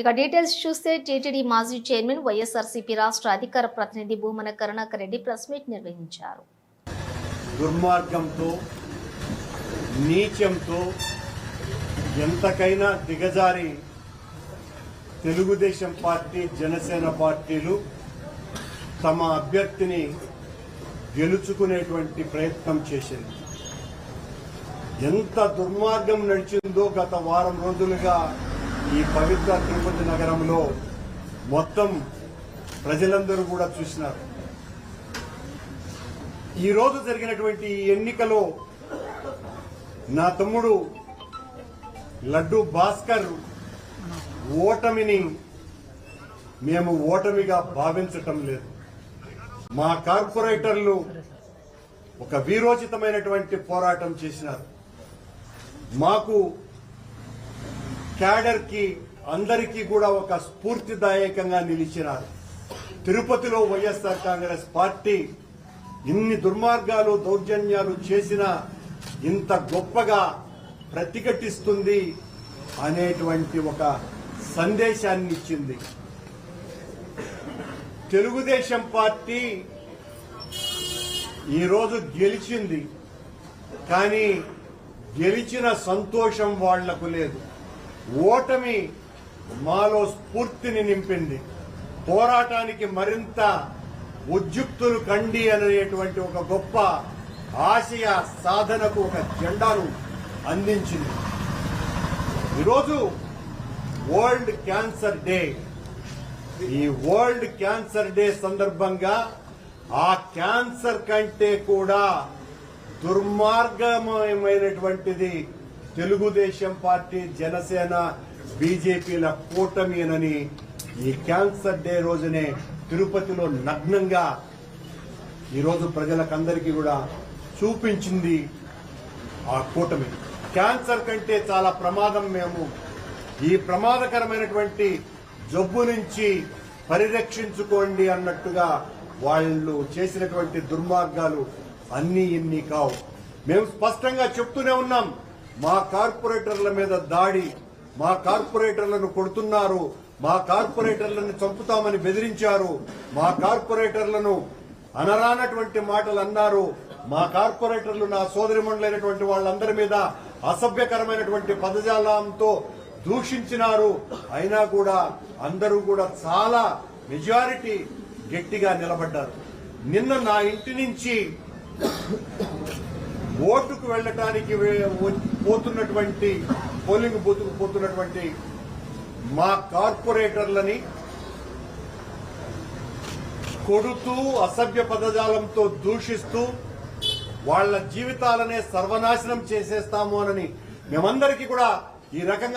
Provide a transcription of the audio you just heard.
ఇక డీటెయిల్స్ చూస్తే టీటీడీ మాజీ చైర్మన్ వైఎస్ఆర్సీపీ రాష్ట్ర అధికార ప్రతినిధి భూమన కరుణాకర్ రెడ్డి ప్రెస్ మీట్ నిర్వహించారు. దుర్మార్గంతో నీచంతో ఎంతకైనా దిగజారి తెలుగుదేశం పార్టీ జనసేన పార్టీలు తమ అభ్యర్థిని గెలుచుకునేటువంటి ప్రయత్నం చేసింది. ఎంత దుర్మార్గం నడిచిందో గత వారం రోజులుగా ఈ పవిత్ర తిరుపతి నగరంలో మొత్తం ప్రజలందరూ కూడా చూసినారు. ఈరోజు జరిగినటువంటి ఎన్నికలో నా తమ్ముడు లడ్డు భాస్కర్ ఓటమిని మేము ఓటమిగా భావించటం లేదు. మా కార్పొరేటర్లు ఒక వీరోచితమైనటువంటి పోరాటం చేసినారు. మాకు క్యాడర్కి అందరికీ కూడా ఒక స్ఫూర్తిదాయకంగా నిలిచినారు. తిరుపతిలో వైఎస్ఆర్ కాంగ్రెస్ పార్టీ ఇన్ని దుర్మార్గాలు దౌర్జన్యాలు చేసినా ఇంత గొప్పగా ప్రతిఘటిస్తుంది అనేటువంటి ఒక సందేశాన్ని ఇచ్చింది. తెలుగుదేశం పార్టీ ఈరోజు గెలిచింది కానీ గెలిచిన సంతోషం వాళ్ళకు లేదు. ఓటమి మాలో స్ఫూర్తిని నింపింది. పోరాటానికి మరింత ఉద్యుక్తులు కండి అనేటువంటి ఒక గొప్ప ఆశయ సాధనకు ఒక జెండాను అందించింది. ఈరోజు వరల్డ్ క్యాన్సర్ డే. ఈ వరల్డ్ క్యాన్సర్ డే సందర్భంగా ఆ క్యాన్సర్ కంటే కూడా దుర్మార్గమైనటువంటిది తెలుగుదేశం పార్టీ జనసేన బీజేపీల కూటమినని ఈ క్యాన్సర్ డే రోజునే తిరుపతిలో నగ్నంగా ఈరోజు ప్రజలకందరికీ కూడా చూపించింది ఆ కూటమి. క్యాన్సర్ కంటే చాలా ప్రమాదం మేము. ఈ ప్రమాదకరమైనటువంటి జబ్బు నుంచి పరిరక్షించుకోండి అన్నట్టుగా వాళ్ళు చేసినటువంటి దుర్మార్గాలు అన్ని ఇన్ని కావు. మేము స్పష్టంగా చెప్తూనే ఉన్నాం. మా కార్పొరేటర్ల మీద దాడి మా కార్పొరేటర్లను కొడుతున్నారు మా కార్పొరేటర్లను చంపుతామని బెదిరించారు మా కార్పొరేటర్లను అనరానటువంటి మాటలు అన్నారు మా కార్పొరేటర్లు నా సోదరిమణులైనటువంటి వాళ్ళందరి మీద అసభ్యకరమైనటువంటి పదజాలంతో దూషించినారు. అయినా కూడా అందరూ కూడా చాలా మెజారిటీ గట్టిగా నిలబడ్డారు. నిన్న నా ఇంటి నుంచి ఓటుకు వెళ్ళటానికి పోతున్నటువంటి పోలింగ్ బూత్కు పోతున్నటువంటి మా కార్పొరేటర్లని కొడుతూ అసభ్య పదజాలంతో దూషిస్తూ వాళ్ళ జీవితాలనే సర్వనాశనం చేసేస్తాము అని మేమందరికీ కూడా ఈ రకంగా